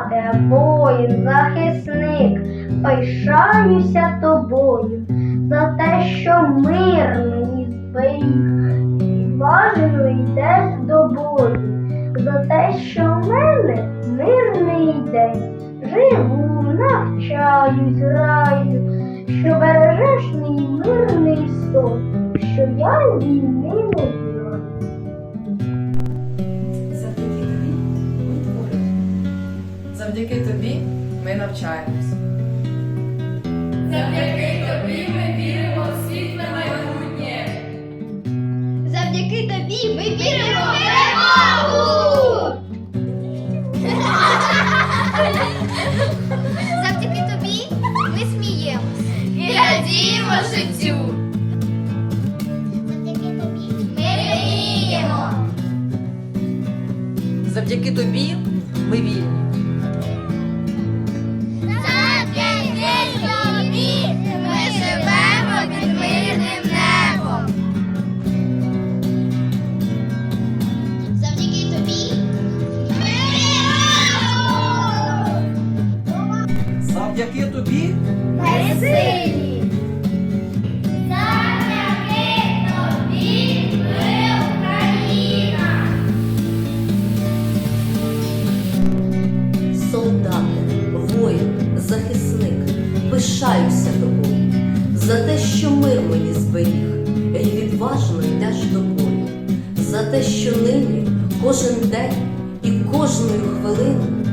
солдате, воїн, захисник, пишаюся тобою за те, що мирний зберіг, відважно йдеш до бою, за те, що в мене мирний день. Живу, навчаюсь, раю, що бережеш мій мирний сон, що я війни не Завдяки тобі ми навчаємось. Завдяки тобі ми віримо в світле майбутнє. Завдяки тобі ми віримо в перемогу! Завдяки тобі ми сміємось. І радіємо життю. Завдяки тобі ми мріємо. Завдяки тобі ми вільні. Завдяки тобі Ми сильні. Завдяки тобі ми Україна. Солдати, воїн, захисник, пишаюся тобою за те, що мир мені зберіг, і відважно йдеш до бою, за те, що нині кожен день і кожною хвилиною